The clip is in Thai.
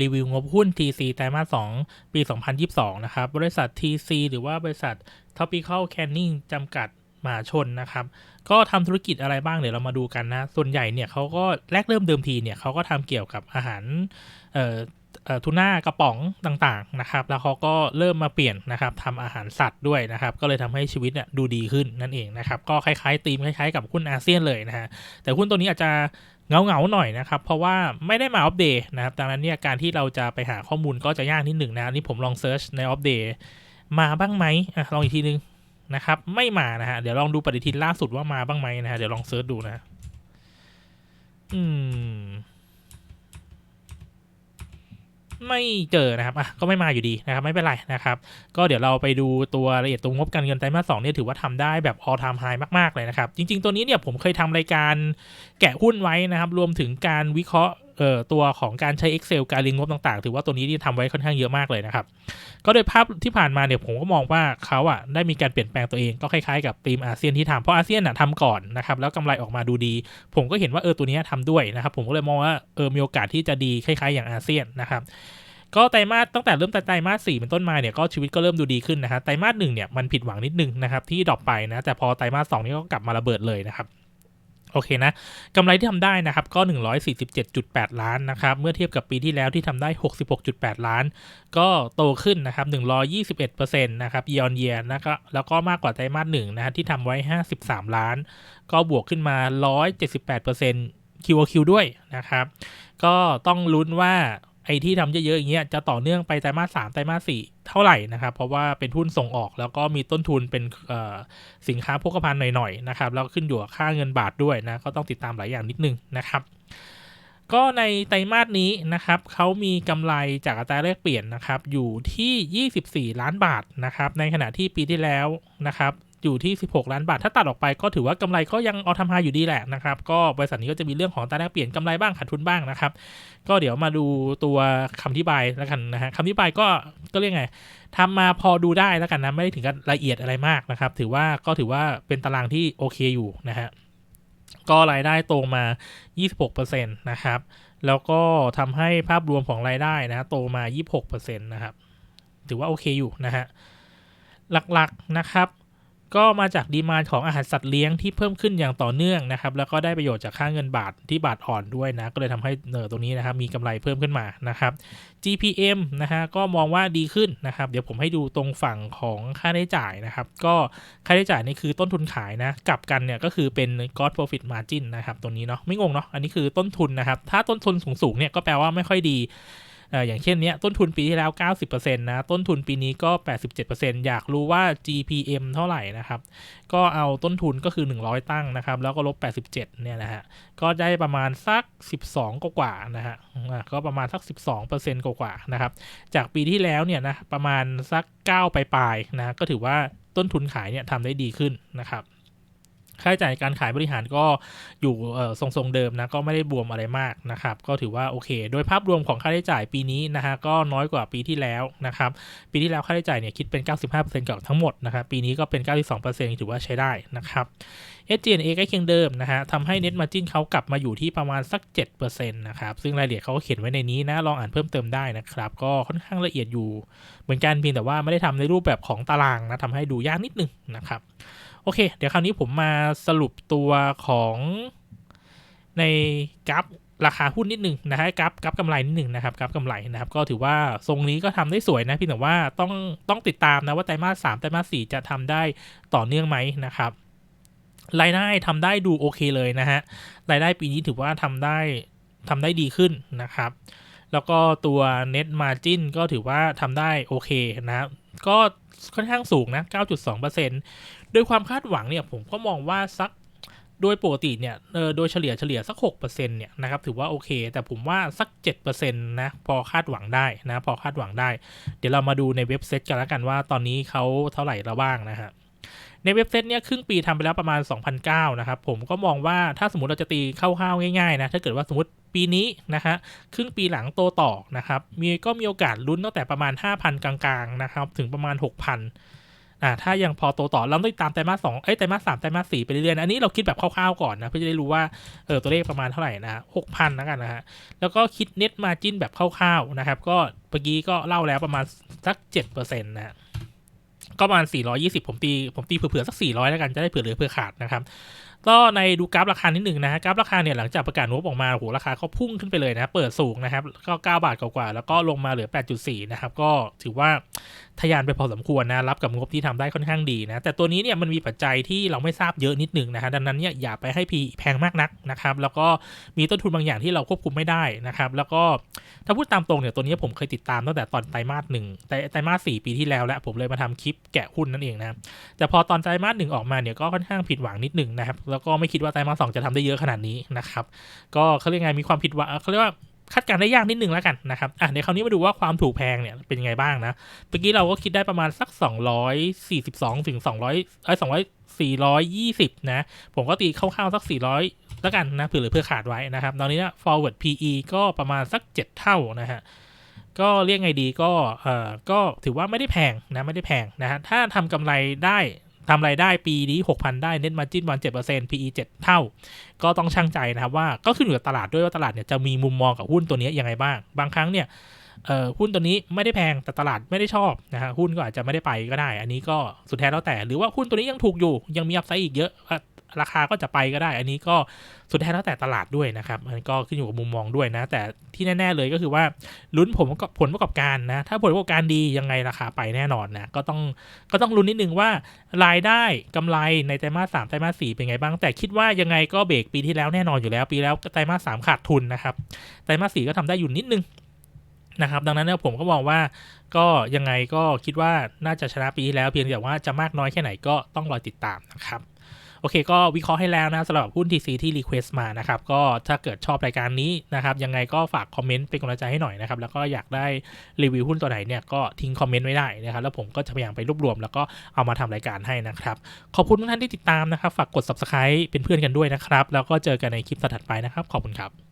รีวิวงบหุ้น TC ไตรมาส 2 ปี 2022 นะครับ บริษัท TC หรือว่าบริษัท Topical Canning จำกัดมหาชนนะครับ ก็ทำธุรกิจอะไรบ้างเดี๋ยวเรามาดูกันนะ ส่วนใหญ่เนี่ยเขาก็แรกเริ่มเดิมทีเนี่ยเขาก็ทำเกี่ยวกับอาหาร ทูน่ากระป๋องต่างๆนะครับแล้วเขาก็เริ่มมาเปลี่ยนนะครับทำอาหารสัตว์ด้วยนะครับก็เลยทำให้ชีวิตเนี่ยดูดีขึ้นนั่นเองนะครับก็คล้ายๆธีมคล้ายๆกับหุ้นอาเซียนเลยนะฮะแต่หุ้นตัวนี้อาจจะเงาเงาๆหน่อยนะครับ เพราะว่าไม่ได้มาอัปเดตนะครับดังนั้นเนี่ยการที่เราจะไปหาข้อมูลก็จะยากนิดหนึ่งนะนี่ผมลองเซิร์ชในอัปเดตมาบ้างไหมอะลองอีกทีนึงนะครับไม่มานะฮะเดี๋ยวลองดูปฏิทินล่าสุดว่ามาบ้างไหมนะฮะเดี๋ยวลองเซิร์ชดูนะ อืม ไม่เจอนะครับอะก็ไม่มาอยู่ดีนะครับไม่เป็นไรนะครับ ก็เดี๋ยวเราไปดูตัวละเอียดตัวงบการเงินไตรมาสสองเนี่ยถือว่าทำได้แบบ all time high มากๆเลยนะครับ จริง ๆ ตัวนี้เนี่ยผมเคยทำรายการแกะหุ้นไว้นะครับ รวมถึงการวิเคราะห์ ออตัวของการใช้ Excel การเรียงงบต่างๆ ถือว่าตัวนี้ที่ทำไว้ค่อนข้างเยอะมากเลยนะครับ ก็โดยภาพที่ผ่านมาเนี่ยผมก็มองว่าเขาอะได้มีการเปลี่ยนแปลงตัวเองก็คล้ายๆกับทีมอาเซียนที่ทำเพราะอาเซียนอะทำก่อนนะครับแล้วกำไรออกมาดูดี ผมก็เห็นว่าเออตัวนี้ทำด้วยนะครับผมก็เลยมองว่าเออมีโอกาสที่จะดีคล้าย ๆ อย่างอาเซียนนะครับก็ไตรมาสตั้งแต่เริ่มไตรมาสสี่เป็นต้นมาเนี่ยก็ชีวิตก็เริ่มดูดีขึ้นนะครับไตรมาสหนึ่งเนี่ยมันผิดหวังนิดนึงนะครับที่ดรอปไปนะแต่พอไตรมาสสองนี่ก็กลับมาระเบิดเลยนะครับ โอเคนะกำไรที่ทำได้นะครับก็ 147.8 ล้านนะครับเมื่อเทียบกับปีที่แล้วที่ทำได้ 66.8 ล้าน ก็โตขึ้นนะครับ121%นะครับ year on year นะครับแล้วก็มากกว่าไตรมาสหนึ่งนะฮะที่ทำไว้ 53 ล้าน ก็บวกขึ้นมา 178% QOQ ด้วยนะครับ ก็ต้องลุ้นว่า ไอ้ที่ทำเยอะๆอย่างเงี้ยจะต่อเนื่องไปไตรมาสสามไตรมาสสี่เท่าไหร่นะครับ เพราะว่าเป็นหุ้นส่งออกแล้วก็มีต้นทุนเป็นสินค้าโภคภัณฑ์หน่อยๆนะครับแล้วขึ้นอยู่กับค่าเงินบาทด้วยนะก็ต้องติดตามหลายอย่างนิดนึงนะครับก็ในไตรมาสนี้นะครับเขามีกำไรจากอัตราแลกเปลี่ยนนะครับอยู่ที่ 24 ล้านบาทนะครับในขณะที่ปีที่แล้วนะครับ อยู่ที่ 16 ล้านบาท ถ้าตัดออกไปก็ถือว่ากำไรก็ยังเอาทำฮาอยู่ดีแหละนะครับ ก็บริษัทนี้ก็จะมีเรื่องของอัตาแลกเปลี่ยนกำไรบ้างขาดทุนบ้างนะครับ ก็เดี๋ยวมาดูตัวคำอธิบายแล้วกันนะฮะคำอธิบายก็ก็เรียกไงทำมาพอดูได้แล้วกันนะไม่ได้ถึงกับละเอียดอะไรมากนะครับ ถือว่าก็ถือว่าเป็นตารางที่โอเคอยู่นะฮะก็รายได้โตมา 26%นะครับ แล้วก็ทำให้ภาพรวมของรายได้นะโตมา 26%นะครับ ถือว่าโอเคอยู่นะฮะ หลักๆนะครับ ก็มาจากดีมานของอาหารสัตว์เลี้ยงที่เพิ่มขึ้นอย่างต่อเนื่องนะครับ แล้วก็ได้ประโยชน์จากค่าเงินบาทที่บาทอ่อนด้วยนะ ก็เลยทำให้เนอตรงนี้นะครับมีกำไรเพิ่มขึ้นมานะครับ GPM นะฮะก็มองว่าดีขึ้นนะครับ เดี๋ยวผมให้ดูตรงฝั่งของค่าใช้จ่ายนะครับ ก็ค่าใช้จ่ายนี่คือต้นทุนขายนะกลับกันเนี่ยก็คือเป็น gross profit margin นะครับตัวนี้เนาะไม่งงเนาะอันนี้คือต้นทุนนะครับ ถ้าต้นทุนสูงๆเนี่ยก็แปลว่าไม่ค่อยดี อย่างเช่นเนี้ยต้นทุนปีที่แล้ว 90%นะต้นทุนปีนี้ก็ 87%อยากรู้ว่า GPM เท่าไหร่นะครับ ก็เอาต้นทุนก็คือ 100 ตั้งนะครับ แล้วก็ลบ 87 เนี่ยนะฮะก็ได้ประมาณสัก 12 กว่าๆนะฮะอะก็ประมาณสัก 12%กว่าๆนะครับ จากปีที่แล้วเนี่ยนะประมาณสัก 9 ปลายๆนะก็ถือว่าต้นทุนขายเนี่ยทำได้ดีขึ้นนะครับ ค่าใช้จ่ายการขายบริหารก็อยู่ทรงๆเดิมนะก็ไม่ได้บวมอะไรมากนะครับ ก็ถือว่าโอเค โดยภาพรวมของค่าใช้จ่ายปีนี้นะฮะก็น้อยกว่าปีที่แล้วนะครับ ปีที่แล้วค่าใช้จ่ายเนี่ยคิดเป็น 95%กับทั้งหมดนะครับ ปีนี้ก็เป็น 92%ถือว่าใช้ได้นะครับ SG&A ใกล้เคียงเดิมนะฮะทำให้ Net Margin เขากลับมาอยู่ที่ประมาณสัก 7%นะครับ ซึ่งรายละเอียดเขาก็เขียนไว้ในนี้นะลองอ่านเพิ่มเติมได้นะครับ ก็ค่อนข้างละเอียดอยู่ เหมือนกันเพียงแต่ว่าไม่ได้ทำในรูปแบบของตารางนะทำให้ดูยากนิดนึงนะครับ โอเค เดี๋ยวคราวนี้ผมมาสรุปตัวของในกราฟราคาหุ้นนิดหนึ่งนะฮะกราฟกราฟกำไรนิดหนึ่งนะครับกราฟกำไรนะครับ ก็ถือว่าทรงนี้ก็ทำได้สวยนะพี่แต่ว่าต้องต้องติดตามนะว่าไตรมาสสามไตรมาสสี่จะทำได้ต่อเนื่องไหมนะครับรายได้ทำได้ดูโอเคเลยนะฮะรายได้ปีนี้ถือว่าทำได้ทำได้ดีขึ้นนะครับ แล้วก็ตัว net margin ก็ถือว่าทำได้โอเคนะก็ค่อนข้างสูงนะ 9.2% โดยความคาดหวังเนี่ยผมก็มองว่าสักโดยปกติเนี่ยโดยเฉลี่ยเฉลี่ยสัก6%เนี่ยนะครับถือว่าโอเค แต่ผมว่าสัก7%นะพอคาดหวังได้นะพอคาดหวังได้ เดี๋ยวเรามาดูในเว็บเซตกันแล้วกันว่าตอนนี้เขาเท่าไหร่แล้วบ้างนะฮะในเว็บเซตเนี่ยครึ่งปีทำไปแล้วประมาณ 2,009นะครับผมก็มองว่าถ้าสมมติเราจะตีเข้าวๆง่ายๆนะถ้าเกิดว่าสมมติปีนี้นะฮะครึ่งปีหลังโตต่อนะครับมีก็มีโอกาสลุ้นตั้งแต่ประมาณ 5,000 กลางๆนะครับถึงประมาณ 6,000 อ่าถ้ายังพอโตต่อเราต้องติดตามไตรมาสสองเอ้ยไตรมาสสามไตรมาสสี่ไปเรื่อยๆนะอันนี้เราคิดแบบคร่าวๆก่อนนะเพื่อจะได้รู้ว่าเออตัวเลขประมาณเท่าไหร่นะหกพันแล้วกันนะฮะแล้วก็คิดเน็ตมาจินแบบคร่าวๆนะครับ ก็เมื่อกี้ก็เล่าแล้วประมาณสักเจ็ดเปอร์เซ็นต์นะฮะก็ประมาณ 420 ผมตี ผมตีเผื่อๆสัก 400 แล้วกัน จะได้เผื่อเหลือเผื่อขาดนะครับ ก็ในดูกราฟราคานิดหนึ่งนะฮะกราฟราคาเนี่ยหลังจากประกาศงบออกมาโหราคาเขาพุ่งขึ้นไปเลยนะ เปิดสูงนะครับก็9บาทกว่าๆแล้วก็ลงมาเหลือ 8.4 นะครับ ก็ถือว่าทะยานไปพอสมควรนะ รับกับงบที่ทำได้ค่อนข้างดีนะ แต่ตัวนี้เนี่ยมันมีปัจจัยที่เราไม่ทราบเยอะนิดหนึ่งนะฮะดังนั้นเนี่ยอย่าไปให้พีแพงมากนักนะครับ แล้วก็มีต้นทุนบางอย่างที่เราควบคุมไม่ได้นะครับ แล้วก็ถ้าพูดตามตรงเนี่ยตัวนี้ผมเคยติดตามตั้งแต่ตอนไตรมาสหนึ่งไตรมาสสี่ปีที่แล้วแล้วผมเลยมาทำคลิปแกะหุ้นนั่นเองนะแต่พอตอนไตรมาสหนึ่งออกมาเนี่ยก็ค่อนข้างผิดหวังนิดหนึ่งนะครับแล้วก็ไม่คิดว่าไตรมาสสองจะทำได้เยอะขนาดนี้นะครับ ก็เขาเรียกไงมีความผิดหวังเขาเรียกว่าคาดการณ์ได้ยากนิดนึงแล้วกันนะครับ อะในคราวนี้มาดูว่าความถูกแพงเนี่ยเป็นยังไงบ้างนะ เมื่อกี้เราก็คิดได้ประมาณสัก 242 ถึง 200เอ้ย200 420 นะ ผมก็ตีคร่าวๆสัก 400 แล้วกันนะเผื่อหลือเพื่อขาดไว้นะครับ ตอนนี้นะ forward PE ก็ประมาณสัก 7 เท่านะฮะ ก็เรียกไงดีก็ เอ่อ ก็ถือว่าไม่ได้แพงนะ ไม่ได้แพงนะฮะ ถ้าทำกำไรได้ ทำรายได้ปีนี้ 6,000 ได้เน็ตมาจิ้นวัน7% PE 7เท่า ก็ต้องช่างใจนะครับว่าก็ขึ้นอยู่กับตลาดด้วยว่าตลาดเนี่ยจะมีมุมมองกับหุ้นตัวนี้ยังไงบ้าง บางครั้งเนี่ยหุ้นตัวนี้ไม่ได้แพงแต่ตลาดไม่ได้ชอบนะฮะหุ้นก็อาจจะไม่ได้ไปก็ได้ อันนี้ก็สุดแท้แล้วแต่ หรือว่าหุ้นตัวนี้ยังถูกอยู่ยังมีอัพไซด์อีกเยอะ ราคาก็จะไปก็ได้ อันนี้ก็สุดท้ายแล้วแต่ตลาดด้วยนะครับ มันก็ขึ้นอยู่กับมุมมองด้วยนะ แต่ที่แน่ ๆเลยก็คือว่าลุ้นผมผลประกอบการนะ ถ้าผลประกอบการดียังไงราคาไปแน่นอนนะ ก็ต้องก็ต้องลุ้นนิดนึงว่ารายได้กำไรในไตรมาสสามไตรมาสสี่เป็นไงบ้าง แต่คิดว่ายังไงก็เบรกปีที่แล้วแน่นอนอยู่แล้ว ปีแล้วไตรมาสสามขาดทุนนะครับ ไตรมาสสี่ก็ทำได้อยู่นิดนึงนะครับดังนั้นเนี่ยผมก็มองว่าก็ยังไงก็คิดว่าน่าจะชนะปีที่แล้วเพียงแต่ว่าจะมากน้อยแค่ไหนก็ต้องรอติดตามนะครับ โอเค ก็วิเคราะห์ให้แล้วนะสำหรับหุ้น TC ที่รีเควสต์มานะครับ ก็ถ้าเกิดชอบรายการนี้นะครับ ยังไงก็ฝากคอมเมนต์เป็นกำลังใจให้หน่อยนะครับ แล้วก็อยากได้รีวิวหุ้นตัวไหนเนี่ยก็ทิ้งคอมเมนต์ไว้ได้นะครับ แล้วผมก็จะพยายามไปรวบรวม แล้วก็เอามาทำรายการให้นะครับ ขอบคุณทุกท่านที่ติดตามนะครับ ฝากกด subscribe เป็นเพื่อนกันด้วยนะครับ แล้วก็เจอกันในคลิปถัดไปนะครับ ขอบคุณครับ